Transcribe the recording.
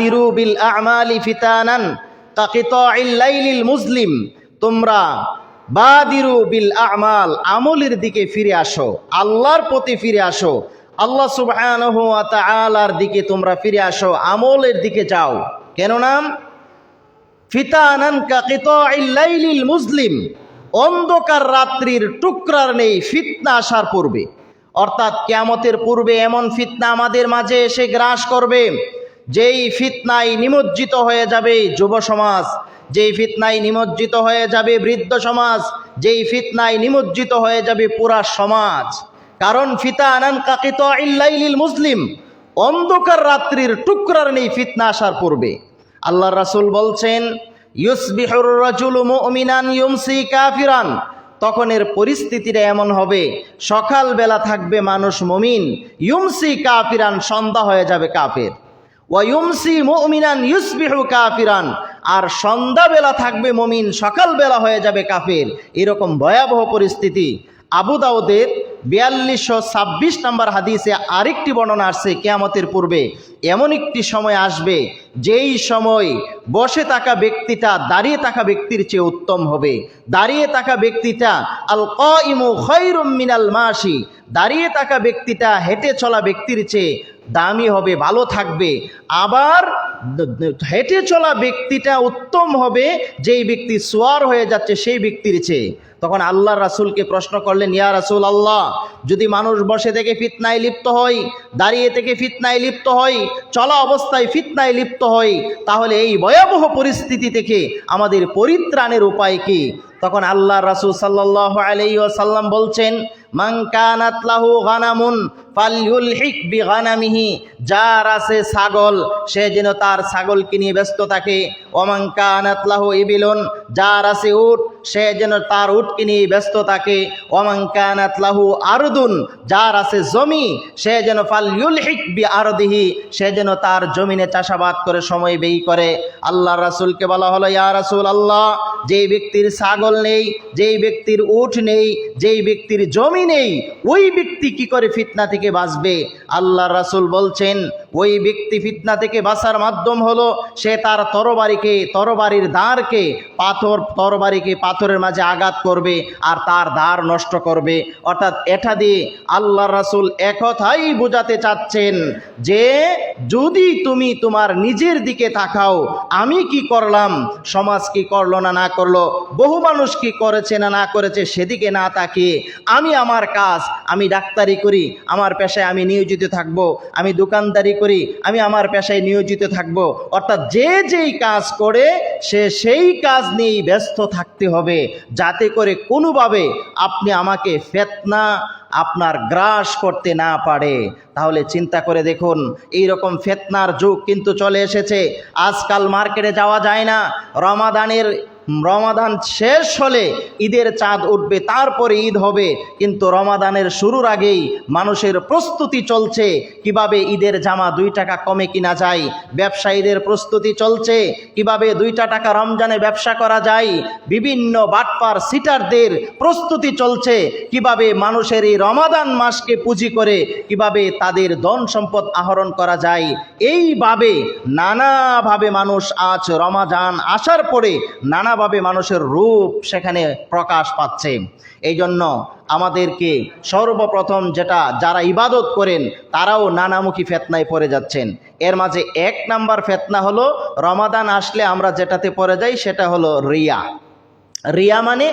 দিরু বিল আমালি ফিতানান কাকিতাইল মুসলিম তোমরা বাদিরু বিল আমাল, আমলের দিকে ফিরে আসো, আল্লাহর প্রতি ফিরে আসো, আল্লাহ সুবহানাহু ওয়া তাআলার দিকে তোমরা ফিরে আসো, আমলের দিকে যাও। কেন নাম? ফিতানান কাকিতাইল মুসলিম অন্ধকার রাত্রির টুকরার নেই ফিতনা আসার পূর্বে। অর্থাৎ কিয়ামতের পূর্বে এমন ফিতনা আমাদের মাঝে এসে গ্রাস করবে। যেই ফিতনায় নিমজ্জিত হয়ে যাবে যুব সমাজ, যেই ফিতনায় নিমজ্জিত হয়ে যাবে বৃদ্ধ সমাজ, যেই ফিতনায় নিমজ্জিত হয়ে যাবে পুরা সমাজ। কারণ ফিতা আনান কাকিত ইল্লাইলিল মুসলিম, অন্ধকার রাত্রির টুকরার নেই ফিতনা আসার পূর্বে। আল্লাহ রাসুল বলছেন, ইউসবিহুর রাজুলু মুমিনান ইউমসি কাফিরান। তখন এর পরিস্থিতিটা এমন হবে, সকালবেলা থাকবে মানুষ মুমিন, ইউমসি কাফিরান, সন্ধ্যা হয়ে যাবে কাফের। ওয়াইমসি মমিনান ইউসবিহু কাফিরান। আর সন্ধ্যাবেলা থাকবে মমিন, সকালবেলা হয়ে যাবে কাফের। এরকম ভয়াবহ পরিস্থিতি। আবু দাউদের বিয়াল্লিশশো ছাব্বিশ নম্বর হাদিসে আরেকটি বর্ণনা আসছে কেয়ামতের পূর্বে। এমন একটি সময় আসবে, যেই সময় বসে থাকা ব্যক্তিটা দাঁড়িয়ে থাকা ব্যক্তির চেয়ে উত্তম হবে। দাঁড়িয়ে থাকা ব্যক্তিটা আল ইমু খৈরুম মিনাল মাসি দাঁড়িয়ে থাকা ব্যক্তিটা হেঁটে চলা ব্যক্তির চেয়ে দামি হবে, ভালো থাকবে। আবার হেঁটে চলা ব্যক্তিটা উত্তম হবে, যেই ব্যক্তি সোয়ার হয়ে যাচ্ছে সেই ব্যক্তির চেয়ে। তখন আল্লাহ রাসূলকে প্রশ্ন করলেন, ইয়া রাসূল আল্লাহ যদি মানুষ বসে থেকে ফিতনায় লিপ্ত হয়, দাঁড়িয়ে থেকে ফিতনায় লিপ্ত হয়, চলা অবস্থায় ফিতনায় লিপ্ত হয়, তাহলে এই ভয়াবহ পরিস্থিতি থেকে আমাদের পরিত্রাণের উপায় কি? তখন আল্লাহ রাসূল সাল্লাল্লাহু আলাইহি ওয়াসাল্লাম বলছেন মান কানাত লাহু গানামুন ফালইউলহিক বিগানামিহি, যার আছে ছাগল, সে যেন তার ছাগলকে নিয়ে ব্যস্ত থাকে। ওমান কানাত ইবিলুন, যার আছে উট, সে যেন তার উটকে নিয়ে ব্যস্ত থাকে। ওমান আরদুন, যার আছে জমি, সে যেন ফালইউলহিক বি আরদিহি সে যেন তার জমিনে চাষাবাদ করে সময় ব্যয় করে। আল্লাহ রাসূলকে বলা হলো, ইয়া রাসূল আল্লাহ যেই ব্যক্তির ছাগল নেই, যেই ব্যক্তির উঠ নেই, যেই ব্যক্তির জমি নেই, ওই ব্যক্তি কি করে ফিতনা থেকে বাঁচবে? আল্লাহ রাসুল বলছেন, ওই ব্যক্তি ফিতনা থেকে বাঁচার মাধ্যম হলো সে তার তরবারিকে, তরবারির দাঁড়কে পাথর, তরবারিকে পাথরের মাঝে আঘাত করবে আর তার দাঁড় নষ্ট করবে। অর্থাৎ এটা দিয়ে আল্লাহ রাসূল একথাই বোঝাতে চাচ্ছেন যে, যদি তুমি তোমার নিজের দিকে তাকাও, আমি কি করলাম? সমাজ কি করল না না করল, বহু মানুষ কি করেছে না না করেছে সেদিকে না তাকিয়ে, আমি আমার কাজ, আমি ডাক্তারি করি, আমার পেশায় আমি নিয়োজিত থাকব, আমি দোকানদারি করি, আমি আমার পেশায় নিয়োজিত থাকব। অর্থাৎ যে যেই কাজ করে, সে সেই কাজ নিয়েই ব্যস্ত থাকতে হবে, যাতে করে কোনোভাবে আপনি আমাকে ফেতনা আপনার গ্রাস করতে না পারে। তাহলে চিন্তা করে দেখুন এই রকম ফেতনার যুগ কিন্তু চলে এসেছে। আজকাল মার্কেটে যাওয়া যায় না, রমাদানের রমাদান শেষ হলে ঈদের চাঁদ উঠবে, তারপরে ঈদ হবে। কিন্তু রমাদানের শুরুর আগেই মানুষের প্রস্তুতি চলছে, কীভাবে ঈদের জামা দুই টাকা কমে কিনা যায়, ব্যবসায়ীদের প্রস্তুতি চলছে, কীভাবে দুইটা টাকা রমজানে ব্যবসা করা যায়, বিভিন্ন বাটপার সিটারদের প্রস্তুতি চলছে, কীভাবে মানুষের এই রমাদান মাসকে পুঁজি করে কীভাবে তাদের ধন সম্পদ আহরণ করা যায়, এইভাবে নানাভাবে মানুষ আজ রমাজান আসার পরে নানাভাবে মানুষের রূপ সেখানে প্রকাশ পাচ্ছে। এই জন্য আমাদেরকে সর্বপ্রথম যেটা, যারা ইবাদত করেন, তারাও নানামুখী ফেতনায় পড়ে যাচ্ছেন। এর মাঝে এক নাম্বার ফেতনা হলো, রমাদান আসলে আমরা যেটাতে পড়ে যাই, সেটা হলো রিয়া। রিয়া মানে